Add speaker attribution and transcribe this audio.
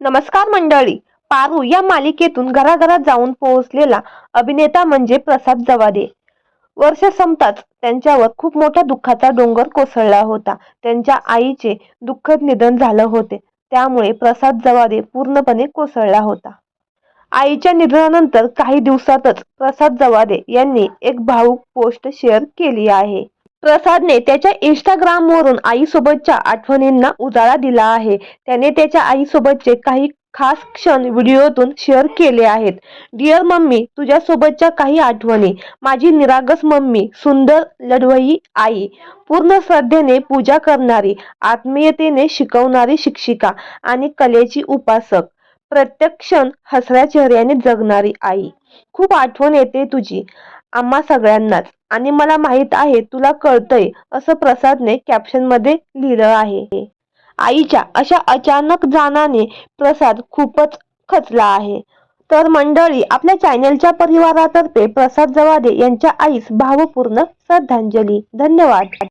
Speaker 1: नमस्कार मंडळी पारू या मालिकेतून घराघरात जाऊन पोहोचलेला अभिनेता म्हणजे प्रसाद जवादे. वर्ष संपताच त्यांच्यावर खूप मोठा दुःखाचा डोंगर कोसळला होता. त्यांच्या आईचे दुःखद निधन झालं होते. त्यामुळे प्रसाद जवादे पूर्णपणे कोसळला होता. आईच्या निधनानंतर काही दिवसातच प्रसाद जवादे यांनी एक भावूक पोस्ट शेअर केली आहे. प्रसादने त्याच्या इंस्टाग्राम वरून आईसोबतच्या आठवणींना उजाळा दिला आहे. त्याने त्याच्या आईसोबतचे काही खास क्षण व्हिडिओतून शेअर केले आहेत. डिअर मम्मी तुझ्यासोबतच्या काही आठवणी. माझी निरागस मम्मी सुंदर लढवई आई. पूर्ण श्रद्धेने पूजा करणारी आत्मीयतेने शिकवणारी शिक्षिका आणि कलेची उपासक. प्रत्येक क्षण हसऱ्या चेहऱ्याने जगणारी आई. खूप आठवण येते तुझी. आम्हा सगळ्यांनाच. आणि मला माहीत आहे तुला कळतंय असं प्रसादने कॅप्शनमध्ये लिहिलं आहे. आईच्या अशा अचानक जाण्याने प्रसाद खूपच खचला आहे. तर मंडळी आपल्या चॅनलच्या परिवारातर्फे प्रसाद जवादे यांच्या आईस भावपूर्ण श्रद्धांजली. धन्यवाद.